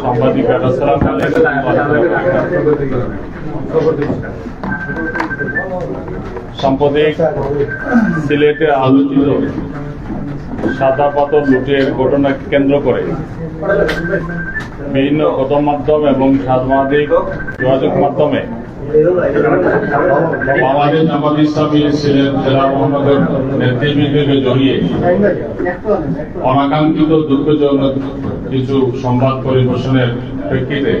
সাংবাদিক সাম্প্রতিক সিলেটে আলোচিত সাদা পাথর লুটের ঘটনাকে কেন্দ্র করে বিভিন্ন গণমাধ্যম এবং সামাজিক যোগাযোগ মাধ্যমে বাংলাদেশ জামাত ইসলামী সিলেট জেলা মহানগর নেতৃবৃন্দকে জড়িয়ে অনাকাঙ্ক্ষিত দুঃখজনক কিছু সংবাদ পরিবেশনের প্রেক্ষিতে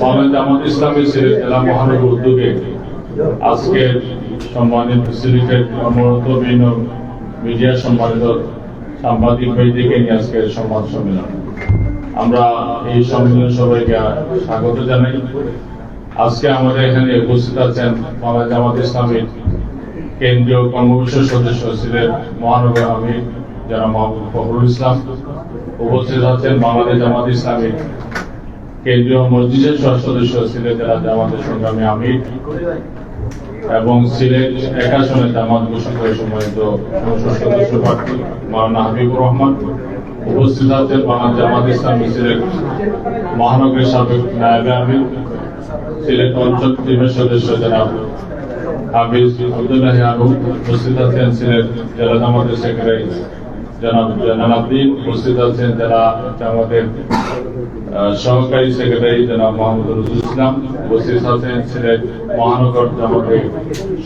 বাংলাদেশ জামাত ইসলামী সিলেট জেলা মহানগর উদ্যোগে আজকের সম্মানিত সিলেটের কর্মরত বিভিন্ন মিডিয়া সম্মানিত সাংবাদিক ভাইদেরকে নিয়ে আজকের সংবাদ সম্মেলন। আমরা এই সম্মেলন সবাইকে স্বাগত জানাই। আজকে আমাদের এখানে উপস্থিত আছেন বাংলাদেশ জামাত ইসলামীর কেন্দ্রীয় কর্মবিষয় সদস্য সিলেট মহানগর আমির, যারা মোহাম্মদ ফখরুল ইসলাম। উপস্থিত আছেন বাংলাদেশ জামাত ইসলামীর কেন্দ্রীয় মসজিদের সদস্য সিলেট জেলা জামাতের সংগ্রামী আমির এবং সিলেট এক আসনে জামাত করে সম্মানিত সংসদ সদস্য প্রার্থী মাওলানা হাবিবুর রহমান। উপস্থিত আছেন বাংলাদেশ জামাত ইসলামী সিলেট মহানগরের সাবেক নায়বে আমির সিলেট অঞ্চল টিমের সদস্য জনাব হাফিজ উপস্থিত আছেন সিলেট জেলা জামাতের সেক্রেটারি জনাব উপস্থিত আছেন আহ, সহকারী সেক্রেটারি জনাব মোহাম্মদ রসুল ইসলাম। উপস্থিত আছেন সিলেট মহানগর জামাতের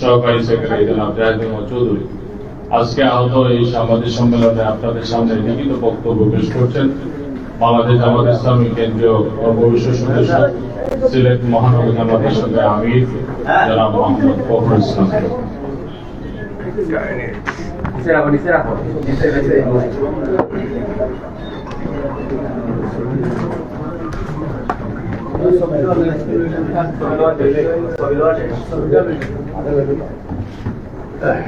সহকারী সেক্রেটারি জনাব জাহিদ চৌধুরী। আজকে আহত এই সাংবাদিক সম্মেলনে আপনাদের সামনে লিখিত বক্তব্য পেশ করছেন বাংলাদেশ জামাত ইসলামী কেন্দ্রীয় কর্মবিশ্ব সদস্য সিলেট মহানগর জামাতের সঙ্গে আমির জনাব Mohammad Fakhrul Islam. Será con será con. Dice veces. ঠিক আছে শুরু করা যায়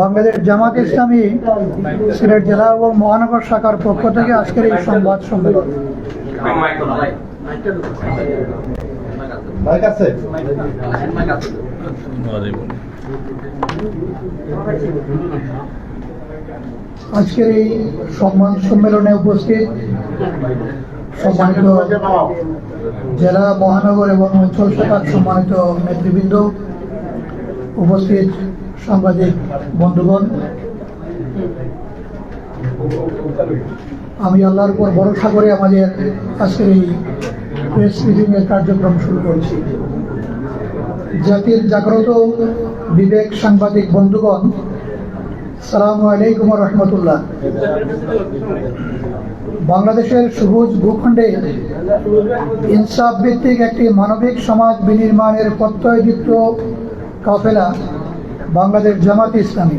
বাংলাদেশ জামাত ইসলামী সিলেট জেলা এবং মহানগর শাখার পক্ষ থেকে আজকের এই সংবাদ সম্মেলন। মাইক আছে। আজকের এই সম্মান সম্মেলনে উপস্থিত সম্মানিত জেলা মহানগর এবং অঞ্চল শাখার সম্মানিত নেতৃবৃন্দ, উপস্থিত সাংবাদিক বন্ধুগণ। আমি আল্লাহর উপর ভরসা করে আমাদের আজকের এই প্রেস মিটিং এর কার্যক্রম শুরু করছি। জাতির জাগ্রত বিবেক সাংবাদিক বন্ধুগণ সালাম আলাইকুম রহমতুল্লাহ বাংলাদেশের সবুজ ভূখণ্ডে ইনসাফ ভিত্তিক একটি মানবিক সমাজ বিনির্মাণের প্রত্যয়যুক্ত কাফেলা বাংলাদেশ জামাত ইসলামী।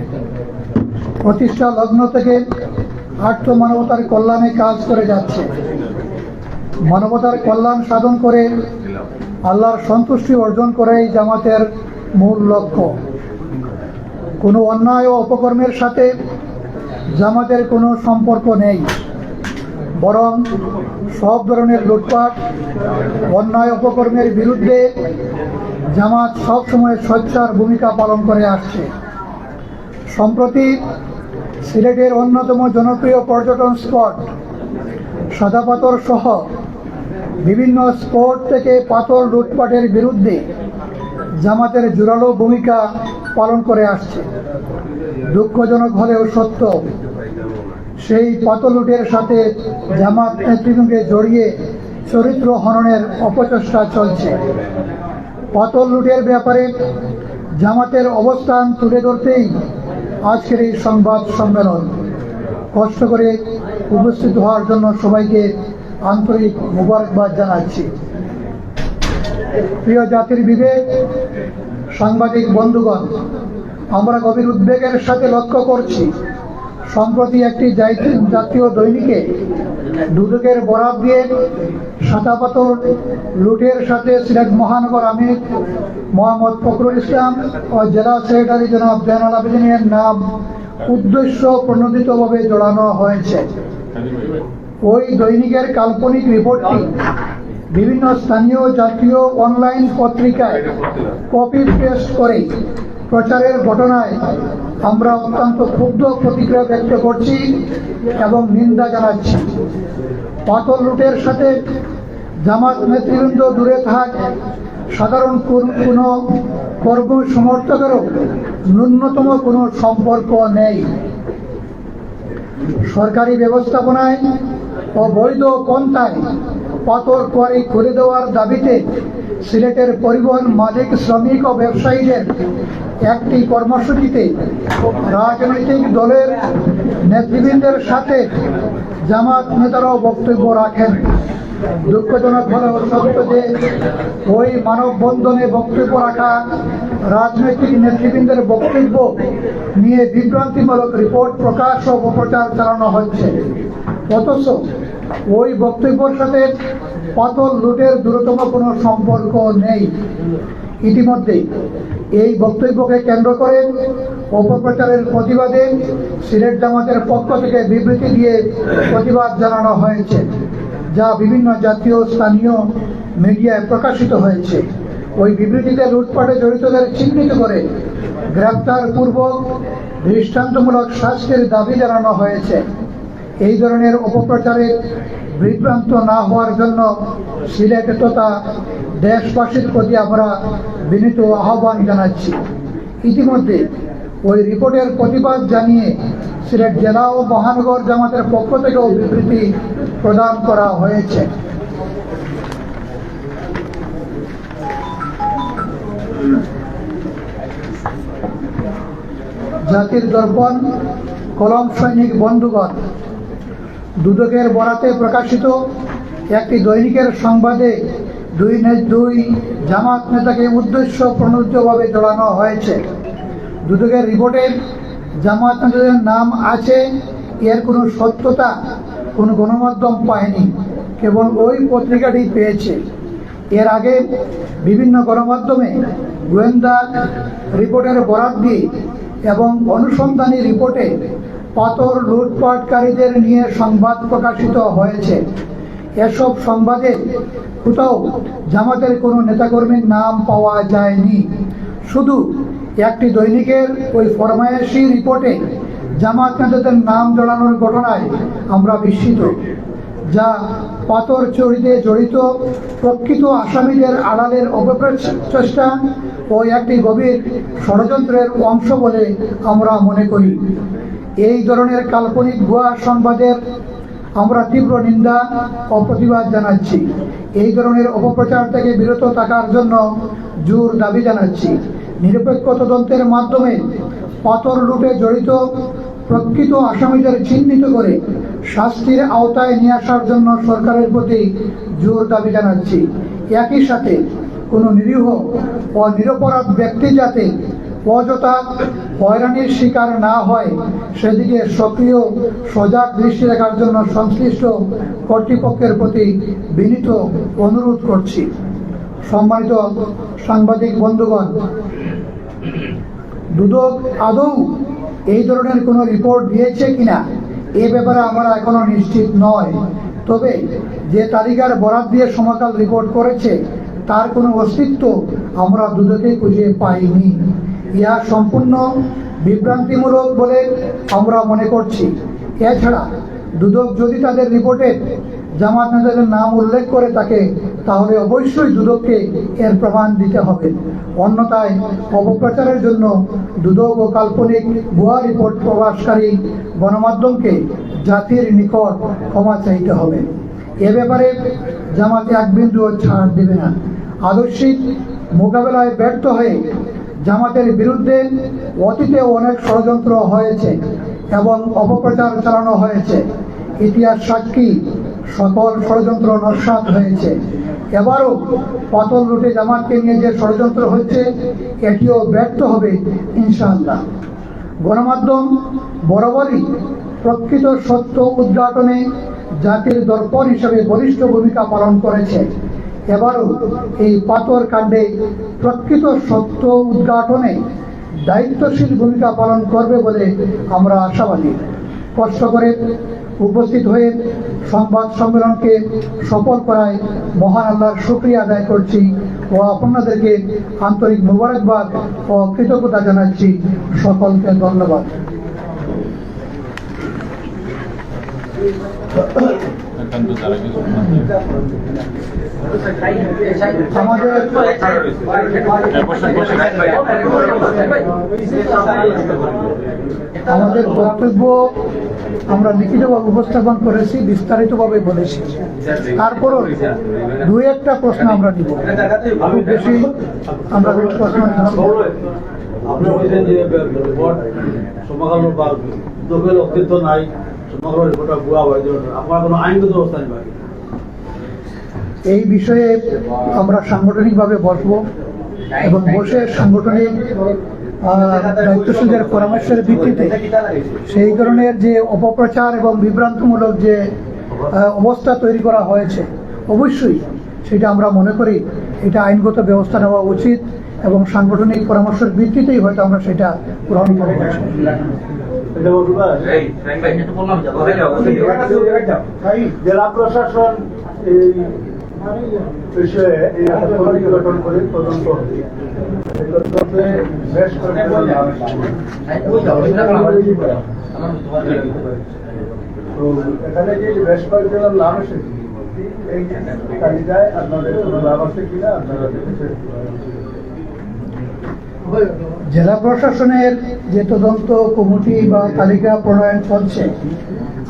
প্রতিষ্ঠা লগ্ন থেকে আর্থ মানবতার কল্যাণে কাজ করে যাচ্ছে। মানবতার কল্যাণ সাধন করে আল্লাহর সন্তুষ্টি অর্জন করেই জামাতের মূল লক্ষ্য। কোনো অন্যায় ও অপকর্মের সাথে জামাতের কোনো সম্পর্ক নেই। বরং সব ধরনের লুটপাট, অন্যায় অপকর্মের বিরুদ্ধে জামাত সবসময় সোচ্চার ভূমিকা পালন করে আসছে। সম্প্রতি সিলেটের অন্যতম জনপ্রিয় পর্যটন স্পট সাদা সহ বিভিন্ন স্পট থেকে পাথর লুটপাটের বিরুদ্ধে জামাতের জোরালো ভূমিকা পালন করে আসছে। দুঃখজনক হলেও সত্য, সেই পাথর লুটের সাথে জামাত নেতৃবৃন্দকে জড়িয়ে চরিত্র হননের অপচেষ্টা চলছে। পাথর লুটের ব্যাপারে জামাতের অবস্থান তুলে ধরতেই আজকের এই সংবাদ সম্মেলন কষ্ট করে উপস্থিত হওয়ার জন্য সবাইকে আন্তরিক মুবারকবাদ জানাচ্ছি। প্রিয় জাতির বিবেক, সাংবাদিক বন্ধুগণ, আমরা গভীর উদ্বেগের সাথে লক্ষ্য করছি, সম্প্রতি একটি জাতীয় দৈনিকে দুদকের বরাদ দিয়ে সাদাপাতর লুটের সাথে সিলেট মহানগর আমির মোহাম্মদ ফখরুল ইসলাম ও জেলা সেক্রেটারি জনাব জয়নাল আবেদিনের নাম উদ্দেশ্য প্রণোদিতভাবে জড়ানো হয়েছে। ওই দৈনিকের কাল্পনিক রিপোর্টটি বিভিন্ন স্থানীয় জাতীয় অনলাইন পত্রিকায় কপি পেস্ট করে প্রচারের ঘটনায় আমরা অত্যন্ত ক্ষুব্ধ প্রতিক্রিয়া ব্যক্ত করছি এবং নিন্দা জানাচ্ছি। পাতল লুটের সাথে জামাত নেতৃবৃন্দ দূরে থাক, সাধারণ কোন- কর্ম সমর্থকেরও ন্যূনতম কোনো সম্পর্ক নেই। সরকারি ব্যবস্থাপনায় অবৈধ পন্থায় পাথর কোয়ারি খুলে দেওয়ার দাবিতে সিলেটের পরিবহন মালিক, শ্রমিক ও ব্যবসায়ীদের একটি কর্মসূচিতে রাজনৈতিক দলের নেতৃবৃন্দের সাথে জামাত নেতারাও বক্তব্য রাখেন। দুঃখজনক হলেও সত্য যে ওই মানববন্ধনে বক্তব্য রাখা রাজনৈতিক নেতৃবৃন্দের বক্তব্য নিয়ে বিভ্রান্তিমূলক রিপোর্ট প্রকাশ ও অপপ্রচার চালানো হচ্ছে। অথচ ওই বক্তব্যের সাথে পাতল লুটের দূরতম কোনো সম্পর্ক নেই। ইতিমধ্যে এই বক্তব্যকে কেন্দ্র করে অপপ্রচারের প্রতিবাদে সিলেট জামাতের পক্ষ থেকে বিবৃতি দিয়ে প্রতিবাদ জানানো হয়েছে, যা বিভিন্ন জাতীয় স্থানীয় মিডিয়ায় প্রকাশিত হয়েছে। ওই বিবৃতিতে লুটপাটে জড়িতদের চিহ্নিত করে গ্রেপ্তার পূর্বক দৃষ্টান্তমূলক শাস্তির দাবি জানানো হয়েছে। এই ধরনের অপপ্রচারে বিভ্রান্ত না হওয়ার জন্য সিলেট তথা দেশবাসীর প্রতি আমরা বিনীত আহ্বান জানাচ্ছি। ইতিমধ্যে ওই রিপোর্টের প্রতিবাদ জানিয়ে সিলেট জেলা ও মহানগর জামাতের পক্ষ থেকেও বিবৃতি প্রদান করা হয়েছে। জাতির দর্পণ, কলম সৈনিক বন্ধুগণ দুদকের বরাতে প্রকাশিত একটি দৈনিকের সংবাদে দুই দুই জামাত নেতাকে উদ্দেশ্য প্রণোদিতভাবে জড়ানো হয়েছে। দুদকের রিপোর্টে জামাত নেতাদের নাম আছে, এর কোনো সত্যতা, কোনো গণমাধ্যম পায়নি, কেবল ওই পত্রিকাটি পেয়েছে। এর আগে বিভিন্ন গণমাধ্যমে গোয়েন্দা রিপোর্টের বরাত দিয়ে এবং অনুসন্ধানী রিপোর্টে পাথর লুটপাটকারীদের নিয়ে সংবাদ প্রকাশিত হয়েছে। এসব সংবাদে কোথাও জামাতের কোনো নেতাকর্মীর নাম পাওয়া যায়নি। শুধু একটি দৈনিকের ওই ফরমায়েশি রিপোর্টে জামাত নেতাদের নাম জড়ানোর ঘটনায় আমরা বিস্মিত, যা পাথর চুরিতে জড়িত প্রকৃত আসামিদের আড়ালের অপপ্রচেষ্টা ও একটি গভীর ষড়যন্ত্রের অংশ বলে আমরা মনে করি। এই ধরনের কাল্পনিক ভুয়া সংবাদের আমরা তীব্র নিন্দা ও প্রতিবাদ জানাচ্ছি। এই ধরনের অপপ্রচার থেকে বিরত থাকার জন্য জোর দাবি জানাচ্ছি। নিরপেক্ষ তদন্তের মাধ্যমে পাথর লুটে জড়িত প্রকৃত আসামিদের চিহ্নিত করে শাস্তির আওতায় নিয়ে আসার জন্য সরকারের প্রতি জোর দাবি জানাচ্ছি। একই সাথে কোনো নিরীহ ও নিরপরাধ ব্যক্তি যাতে অযথা হয়রানির শিকার না হয়, সেদিকে সক্রিয়, সজাগ দৃষ্টি রাখার জন্য সংশ্লিষ্ট কর্তৃপক্ষের প্রতি বিনীত অনুরোধ করছি। সম্মানিত সাংবাদিক বন্ধুগণ, দুদক আদৌ এই ধরনের কোনো রিপোর্ট দিয়েছে কিনা, এ ব্যাপারে আমরা এখনও নিশ্চিত নয়। তবে যে তালিকার বরাদ দিয়ে সমকাল রিপোর্ট করেছে, তার কোনো অস্তিত্ব আমরা দুদকে খুঁজে পাইনি। ইহা সম্পূর্ণ বিভ্রান্তিমূলক বলে আমরা মনে করছি। এছাড়া দুদক যদি তাদের রিপোর্টে জামাত নেতাদের নাম উল্লেখ করে থাকে, তাহলে অবশ্যই দুদককে এর প্রমাণ দিতে হবে। অন্যথায় অপপ্রচারের জন্য দুদক ও কাল্পনিক ভুয়া রিপোর্ট প্রকাশকারী গণমাধ্যমকে জাতির নিকট ক্ষমা চাইতে হবে। এ ব্যাপারে জামাতে এক বিন্দুও ছাড় দেবে না। আদর্শিক মোকাবেলায় ব্যর্থ হয়ে জামাতের বিরুদ্ধে অতীতে অনেক ষড়যন্ত্র হয়েছে এবং অপপ্রচার চালানো হয়েছে। ইতিহাস সাক্ষী, সকল ষড়যন্ত্র নস্বাত হয়েছে। এবারও পতন রুটে জামাতকে নিয়ে যে ষড়যন্ত্র হচ্ছে, এটিও ব্যর্থ হবে ইনশাআল্লাহ। গণমাধ্যম বরাবরই প্রকৃত সত্য উদ্ঘাটনে জাতির দর্পণ হিসেবে বলিষ্ঠ ভূমিকা পালন করেছে। এবারও এই পাথর কাণ্ডে প্রকৃত সত্য উদ্ঘাটনে দায়িত্বশীল ভূমিকা পালন করবে বলে আমরা আশাবাদী। কষ্ট করে উপস্থিত হয়ে সংবাদ সম্মেলনকে সফল করায় মহান আল্লাহর শুক্রিয়া আদায় করছি ও আপনাদেরকে আন্তরিক মোবারকবাদ ও কৃতজ্ঞতা জানাচ্ছি। সকলকে ধন্যবাদ। একান্ত তারা কিছু আমাদের বক্তব্য আমরা লিখিতভাবে উপস্থাপন করেছি বিস্তারিতভাবে বলেছি। তারপরও দুই একটা প্রশ্ন আমরা নিব। খুব বেশি আমরা প্রশ্ন আপনি বলছেন যে ভোট সমাগম বা দখল অস্তিত্ব নাই। এই বিষয়ে আমরা সাংগঠনিকভাবে বসব এবং বসে সাংগঠনিক দায়িত্বশীলদের পরামর্শের ভিত্তিতে সেই ধরনের যে অপপ্রচার এবং বিভ্রান্তমূলক যে অবস্থা তৈরি করা হয়েছে, অবশ্যই সেটা আমরা মনে করি এটা আইনগত ব্যবস্থা নেওয়া উচিত এবং সাংগঠনিক পরামর্শের ভিত্তিতেই হয়তো আমরা সেটা গ্রহণ করব? জেলা প্রশাসন এই বিষয়ে এই কমিটি গঠন করে তদন্ত হবে। বেশ তো এখানে যে বেশ কয়েকজনের নাম এসেছে এই তালিকায় আপনাদের কোনো লাভ আছে কিনা? আপনারা দেখেছেন? জেলা প্রশাসনের যে তদন্ত কমিটি বা তালিকা প্রণয়ন চলছে,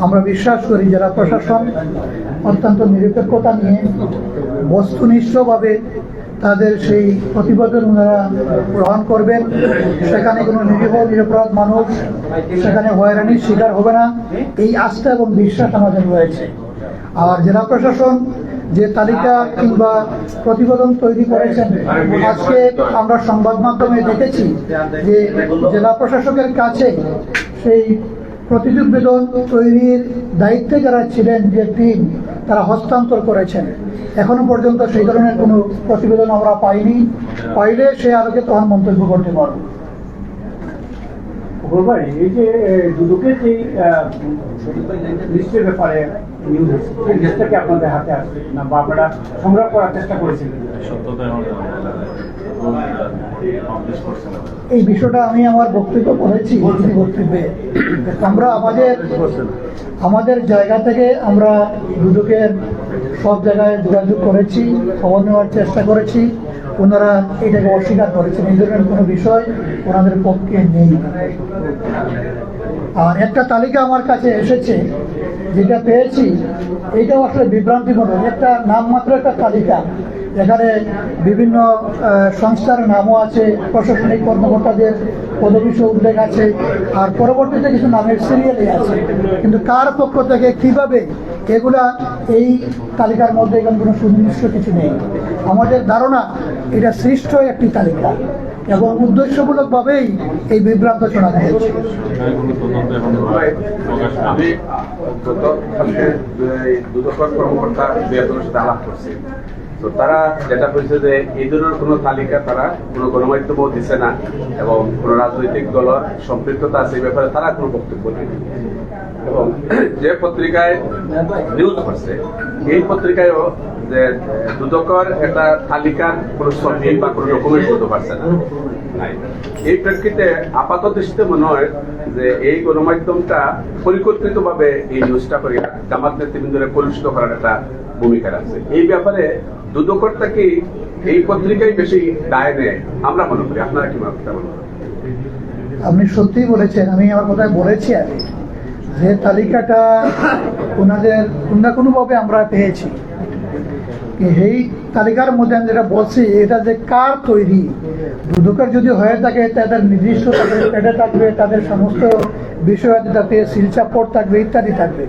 আমরা বিশ্বাস করি জেলা প্রশাসন অত্যন্ত নিরপেক্ষতা নিয়ে বস্তুনিষ্ঠভাবে তাদের সেই প্রতিবেদন ওনারা গ্রহণ করবেন। সেখানে কোনো নিরীহ, নিরপরাধ মানুষ সেখানে হয়রানির শিকার হবে না। এই আস্থা এবং বিশ্বাস আমাদের রয়েছে। আর জেলা প্রশাসন যে তালিকা কিংবা প্রতিবেদন তৈরি করেছেন, আজকে আমরা সংবাদ মাধ্যমে দেখেছি যে জেলা প্রশাসকের কাছে সেই প্রতিবেদন তৈরির দায়িত্বে যারা ছিলেন যে টিম, তারা হস্তান্তর করেছেন। এখনও পর্যন্ত সেই ধরনের কোনো প্রতিবেদন আমরা পাইনি। পাইলে সে আলোকে তখন মন্তব্য করতে পারব। ভাই এই যে দুদকের যে লিস্টের ব্যাপারে নিউজ এই লিস্টটা কি আপনাদের হাতে আসছে না বা আপনারা সংগ্রহ করার চেষ্টা করেছিলেন এই বিষয়টা আমি আমার বক্তব্য করেছি বক্তব্যে। আমরা আমাদের আমাদের জায়গা থেকে আমরা দুদকের সব জায়গায় যোগাযোগ করেছি খবর নেওয়ার চেষ্টা করেছি। ওনারা এটাকে অস্বীকার করেছেন। এই ধরনের কোনো বিষয় ওনাদের পক্ষে নেই। আর একটা তালিকা আমার কাছে এসেছে, যেটা পেয়েছি এইটাও আসলে বিভ্রান্তিমূলক একটা নামমাত্র একটা তালিকা। এখানে বিভিন্ন সংস্থার নামও আছে, প্রশাসনিক কর্মকর্তাদের পদবিষ উল্লেখ আছে, আর পরবর্তীতে কিছু নামের সিরিয়ালই আছে। কিন্তু কার পক্ষ থেকে কীভাবে এগুলা এই তালিকার মধ্যে এখানে কোনো সুনির্দিষ্ট কিছু নেই? আমাদের ধারণা, এটা সৃষ্ট একটি তালিকা এবং উদ্দেশ্যমূলকভাবেই এই বিভ্রান্ত ছড়ানো হয়েছে তো তারা যেটা বলছে যে এই ধরনের কোনো তালিকা তারা কোনো গণমাধ্যমও দিছে না এবং কোনো রাজনৈতিক দলের সম্পৃক্ততা আছে এই ব্যাপারে তারা কোনো বক্তব্য নেই এবং যে পত্রিকায় নিউজ করছে, এই পত্রিকায়ও যে দুদকর একটা তালিকার কোনো ছবি বা কোনো ডকুমেন্ট করতে পারছে না। এই প্রেক্ষিতে আপাত দৃষ্টিতে মনে হয় যে এই গণমাধ্যমটা পরিকল্পিতভাবে এই নিউজটা করে জামাত নেতৃবৃন্দরে কলুষিত করার একটা ভূমিকা রাখছে। এই ব্যাপারে দুদকরটা কি এই পত্রিকাই বেশি দায় নেয়? আমরা মনে করি। আপনারা কি মনে করেন আপনি সত্যিই বলেছেন। আমি আমার কথায় বলেছি আগে যে তালিকাটা ওনাদের কোনো না কোনোভাবে আমরা পেয়েছি। এই তালিকার মধ্যে আমি যেটা বলছি, এটা যে কার তৈরি? দুদকের যদি হয়ে থাকে, তাদের নির্দিষ্ট তাদের পেটে থাকবে, তাদের সমস্ত বিষয় তাতে শিলচাপট থাকবে, ইত্যাদি থাকবে।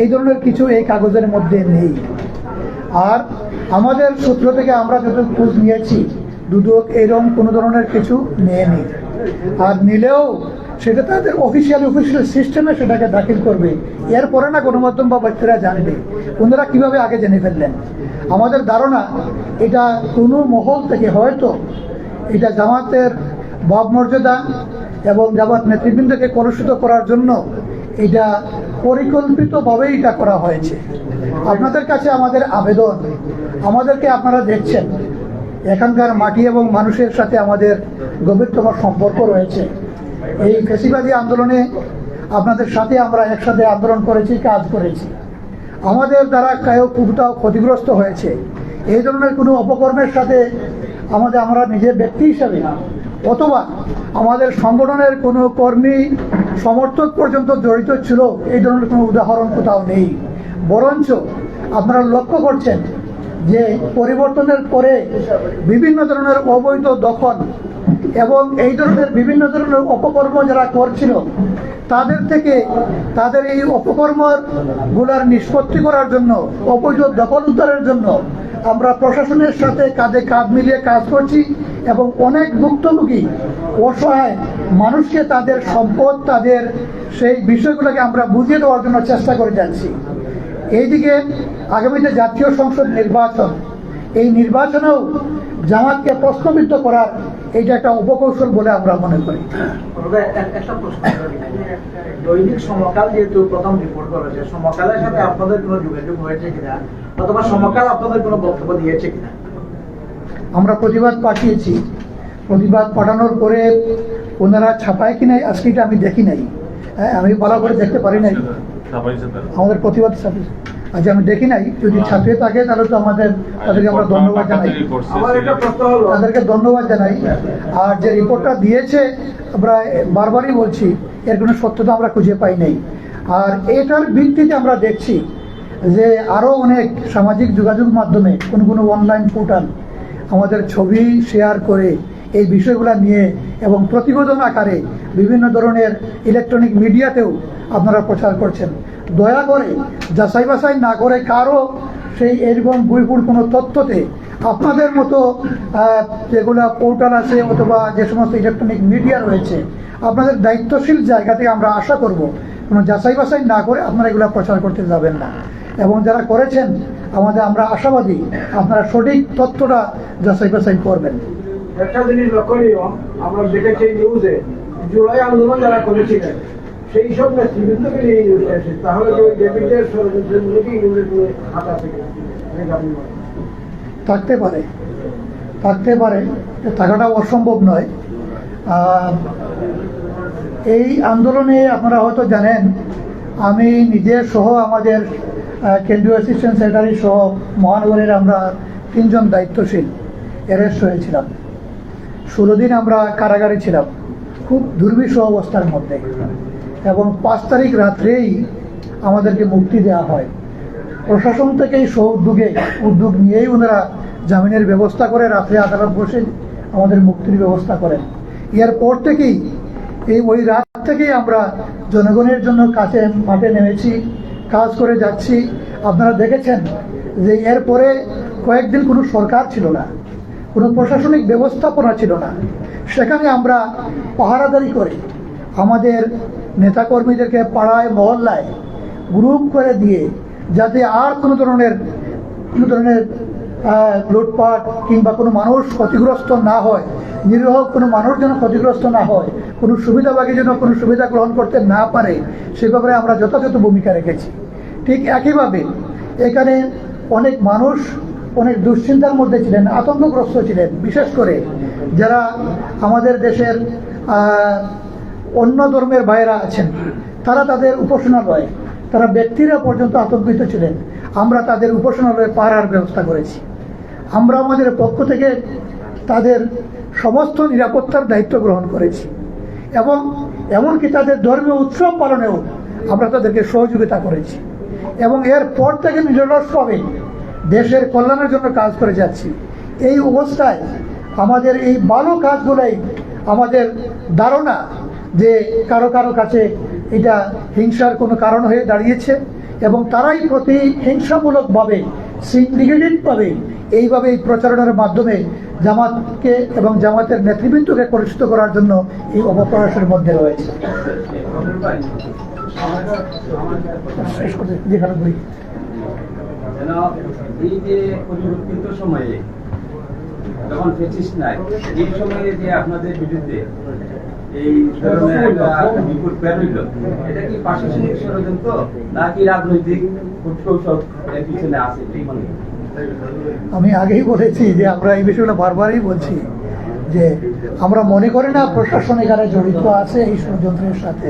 এই ধরনের কিছু এই কাগজের মধ্যে নেই। আর আমাদের সূত্র থেকে আমরা যত খোঁজ নিয়েছি, দুদক এরকম কোনো ধরনের কিছু নেয়নি। আর নিলেও সেটা তাদের অফিসিয়ালি অফিসিয়াল সিস্টেমে সেটাকে দাখিল করবে। এরপরে না গণমাধ্যম বা ব্যক্তিরা জানবে। ওনারা কীভাবে আগে জেনে ফেললেন? আমাদের ধারণা, এটা কোনো মহল থেকে হয়তো এটা জামাতের ভাব মর্যাদা এবং জামাত নেতৃবৃন্দকে কলুষিত করার জন্য এটা পরিকল্পিতভাবেই এটা করা হয়েছে। আপনাদের কাছে আমাদের আবেদন, আমাদেরকে আপনারা দেখছেন। এখানকার মাটি এবং মানুষের সাথে আমাদের গভীরতম সম্পর্ক রয়েছে। এই ফেসিবাদী আন্দোলনে আপনাদের সাথে আমরা একসাথে আন্দোলন করেছি, কাজ করেছি। আমাদের দ্বারা কেউ কোথাও ক্ষতিগ্রস্ত হয়েছে। এই ধরনের কোনো অপকর্মের সাথে আমাদের, আমরা নিজের ব্যক্তি হিসাবে অথবা আমাদের সংগঠনের কোনো কর্মী সমর্থক পর্যন্ত জড়িত ছিল, এই ধরনের কোনো উদাহরণ কোথাও নেই। বরঞ্চ আপনারা লক্ষ্য করছেন যে পরিবর্তনের পরে বিভিন্ন ধরনের অবৈধ দখল এবং এই ধরনের বিভিন্ন ধরনের অপকর্ম যারা করছিল, তাদের থেকে তাদের এই অপকর্মরগুলার নিষ্পত্তি করার জন্য, অবৈধ দখল উদ্ধারের জন্য আমরা প্রশাসনের সাথে কাঁধে কাঁধ মিলিয়ে কাজ করছি এবং অনেক ভুক্তভোগী অসহায় মানুষকে তাদের সম্পদ, তাদের সেই বিষয়গুলোকে আমরা বুঝিয়ে দেওয়ার জন্য চেষ্টা করে যাচ্ছি। এইদিকে আগামীতে জাতীয় সংসদ নির্বাচন। এই নির্বাচনেও জামাতকে প্রশ্নবিদ্ধ করার এইটা একটা উপকৌশল বলে আমরা মনে করি। একটা প্রশ্ন দৈনিক সমকাল যেহেতু প্রথম রিপোর্ট করেছে সমকালের সাথে আপনাদের কোনো যোগাযোগ হয়েছে কিনা? অথবা সমকাল আপনাদের কোনো বক্তব্য দিয়েছে কিনা? আমরা প্রতিবাদ পাঠিয়েছি। প্রতিবাদ পাঠানোর পরে ওনারা ছাপায় কি নাই? আজকে এটা আমি দেখি নাই। হ্যাঁ আমি ভালো করে দেখতে পারি নাই। আমাদের প্রতিবাদ ছাপিয়ে আচ্ছা আমি দেখি নাই। যদি ছাপিয়ে থাকে তাহলে তো আমাদের তাদেরকে আমরা ধন্যবাদ জানাই। তাদেরকে ধন্যবাদ জানাই। আর যে রিপোর্টটা দিয়েছে আমরা বারবারই বলছি এর কোনো সত্যতা আমরা খুঁজে পাই নাই। আর এটার ভিত্তিতে আমরা দেখছি যে আরও অনেক সামাজিক যোগাযোগ মাধ্যমে কোনো কোনো অনলাইন পোর্টাল আমাদের ছবি শেয়ার করে এই বিষয়গুলো নিয়ে এবং প্রতিবেদন আকারে বিভিন্ন ধরনের ইলেকট্রনিক মিডিয়াতেও আপনারা প্রচার করছেন। দয়া করে যাচাই বাছাই না করে কারও সেই এরকম বইপুর কোনো তথ্যতে আপনাদের মতো যেগুলো পোর্টাল আছে অথবা যে সমস্ত ইলেকট্রনিক মিডিয়া রয়েছে, আপনাদের দায়িত্বশীল জায়গা থেকে আমরা আশা করব কোনো যাচাই বাছাই না করে আপনারা এগুলো প্রচার করতে যাবেন না। এবং যারা করেছেন, আমাদের আমরা আশাবাদী আপনারা সঠিক তথ্যটা যাচাই বাছাই করবেন। একটা জিনিস লক্ষণীয় আমরা দেখেছি নিউজে জুলাই আন্দোলন যারা করেছিলেন সেই সব নিয়ে এসে তাহলে ওই ডেভিডের আপনি থাকতে পারে। থাকতে পারে। থাকাটা অসম্ভব নয়। এই আন্দোলনে আপনারা হয়তো জানেন, আমি নিজে সহ আমাদের কেন্দ্রীয় অ্যাসিস্ট্যান্ট সেক্রেটারি সহ মহানগরের আমরা তিনজন দায়িত্বশীল অ্যারেস্ট হয়েছিলাম। ষোলো দিন আমরা কারাগারে ছিলাম। খুব দুর্বিষহ অবস্থার মধ্যে। এবং পাঁচ তারিখ রাত্রেই আমাদেরকে মুক্তি দেওয়া হয়। প্রশাসন থেকেই সহ উদ্যোগে উদ্যোগ নিয়েই ওনারা জামিনের ব্যবস্থা করে রাত্রে আদালত বসে আমাদের মুক্তির ব্যবস্থা করেন। এর পর থেকেই এই ওই রাত থেকেই আমরা জনগণের জন্য কাছে মাঠে নেমেছি, কাজ করে যাচ্ছি। আপনারা দেখেছেন যে এরপরে কয়েকদিন কোনো সরকার ছিল না, কোনো প্রশাসনিক ব্যবস্থাপনা ছিল না। সেখানে আমরা পাহারাদারি করে আমাদের নেতাকর্মীদেরকে পাড়ায়, মহল্লায় গ্রুপ করে দিয়ে যাতে আর কোনো ধরনের কোনো ধরনের লুটপাট কিংবা কোনো মানুষ ক্ষতিগ্রস্ত না হয়, নিরীহ কোনো মানুষ যেন ক্ষতিগ্রস্ত না হয়, কোনো সুবিধাবাগী যেন কোনো সুবিধা গ্রহণ করতে না পারে, সে ব্যাপারে আমরা যথাযথ ভূমিকা রেখেছি। ঠিক একইভাবে এখানে অনেক মানুষ, অনেক দুশ্চিন্তার মধ্যে ছিলেন, আতঙ্কগ্রস্ত ছিলেন। বিশেষ করে যারা আমাদের দেশের অন্য ধর্মের ভাইয়েরা আছেন, তারা তাদের উপাসনালয়, তারা ব্যক্তিরা পর্যন্ত আতঙ্কিত ছিলেন। আমরা তাদের উপাসনালয়ে পাড়ার ব্যবস্থা করেছি। আমরা আমাদের পক্ষ থেকে তাদের সমস্ত নিরাপত্তার দায়িত্ব গ্রহণ করেছি এবং এমনকি তাদের ধর্মীয় উৎসব পালনেও আমরা তাদেরকে সহযোগিতা করেছি এবং এর পর থেকে নিজস্বভাবে দেশের কল্যাণের জন্য কাজ করে যাচ্ছি। এই অবস্থায় আমাদের এই ভালো কাজগুলোই আমাদের ধারণা যে কারও কারও কাছে এটা হিংসার কোনো কারণ হয়ে দাঁড়িয়েছে এবং তারাই প্রতি হিংসামূলকভাবে, সিন্ডিকেটেডভাবে এইভাবে এই প্রচারণার মাধ্যমে জামাতকে এবং জামাতের নেতৃবৃন্দকে কলুষিত করার জন্য এই অপপ্রয়াসের মধ্যে রয়েছে। সময়ে যখন ফেসিস্ট নাই, এই সময়ে যে আপনাদের বিরুদ্ধে এই ধরনের একটা রিপোর্ট বের এটা কি প্রশাসনিক ষড়যন্ত্র নাকি রাজনৈতিক কৌশল এর পিছনে আছে? কি মনে আমি আগেই বলেছি যে আমরা এই বিষয়গুলো বারবারই বলছি যে আমরা মনে করি না প্রশাসন এখানে জড়িত আছে এই ষড়যন্ত্রের সাথে।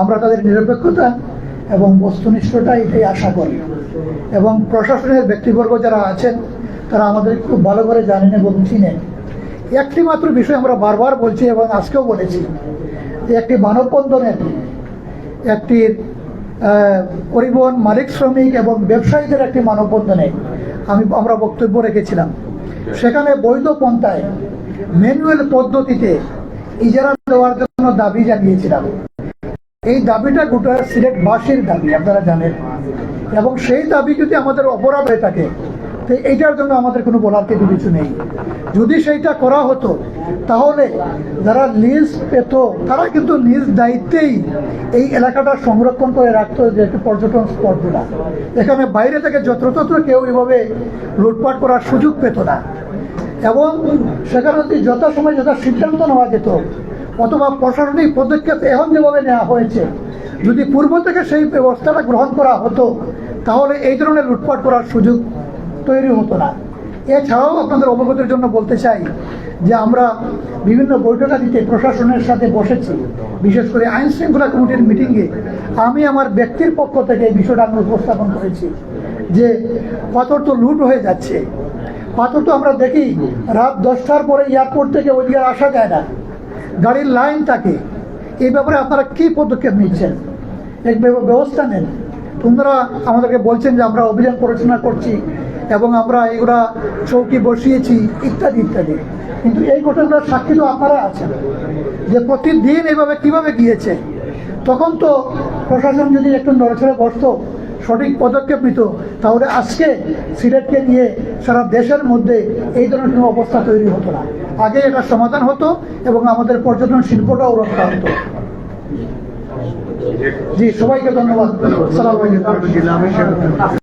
আমরা তাদের নিরপেক্ষতা এবং বস্তুনিষ্ঠতা এটাই আশা করি। এবং প্রশাসনের ব্যক্তিবর্গ যারা আছেন তারা আমাদের খুব ভালো করে জানেন এবং চিনেন। একটি মাত্র বিষয় আমরা বারবার বলছি এবং আজকেও বলেছি যে একটি মানববন্ধনের একটি পরিবহন মালিক, শ্রমিক এবং ব্যবসায়ীদের একটি মানববন্ধনে আমি, আমরা বক্তব্য রেখেছিলাম। সেখানে বৈধ পন্থায় ম্যানুয়াল পদ্ধতিতে ইজারা দেওয়ার জন্য দাবি জানিয়েছিলাম। এই দাবিটা গোটা সিলেট সিলেটবাসীর দাবি, আপনারা জানেন। এবং সেই দাবি যদি আমাদের অপরাধ হয়ে থাকে, তো এইটার জন্য আমাদের কোনো বলার কিন্তু কিছু নেই। যদি সেইটা করা হতো, তাহলে যারা লিজ পেত, তারা কিন্তু নিজ দায়িত্বেই এই এলাকাটা সংরক্ষণ করে রাখতো, যে একটি পর্যটন স্পটগুলা এখানে বাইরে থেকে যত্রতত্র কেউ এভাবে লুটপাট করার সুযোগ পেত না। এবং সেখানে যদি যথাসময় যথা সিদ্ধান্ত নেওয়া যেত অথবা প্রশাসনিক পদক্ষেপ এখন যেভাবে নেওয়া হয়েছে, যদি পূর্ব থেকে সেই ব্যবস্থাটা গ্রহণ করা হতো, তাহলে এই ধরনের লুটপাট করার সুযোগ তৈরি হতো না। এছাড়াও আপনাদের অবগতির জন্য বলতে চাই যে আমরা বিভিন্ন বৈঠকাদিতে প্রশাসনের সাথে বসেছি, বিশেষ করে আইন শৃঙ্খলা কমিটির মিটিংয়ে। আমি আমার ব্যক্তির পক্ষ থেকে এই বিষয়টা আমি উপস্থাপন করেছি যে পাথর তো লুট হয়ে যাচ্ছে। পাথর তো আমরা দেখি, রাত দশটার পরে এয়ারপোর্ট থেকে ওইদিকে আসা যায় না। গাড়ির লাইন থাকে। এই ব্যাপারে আপনারা কি পদক্ষেপ নিচ্ছেন? এক ব্যবস্থা নেন। তোমরা আমাদেরকে বলছেন যে আমরা অভিযান পরিচালনা করছি এবং আমরা এগুলা চৌকি বসিয়েছি, ইত্যাদি ইত্যাদি। কিন্তু এই ঘটনার সাক্ষী তো আপনারা আছেন। যে প্রতিদিন এইভাবে কীভাবে গিয়েছে? তখন তো প্রশাসন যদি একটু নড়েচড়ে বসতো সঠিক পদক্ষেপ নিত, তাহলে আজকে সিলেটকে নিয়ে সারা দেশের মধ্যে এই ধরনের কোনো অবস্থা তৈরি হতো না। আগে এটা সমাধান হতো এবং আমাদের পর্যটন শিল্পটাও রক্ষা হতো। জি, সবাইকে ধন্যবাদ।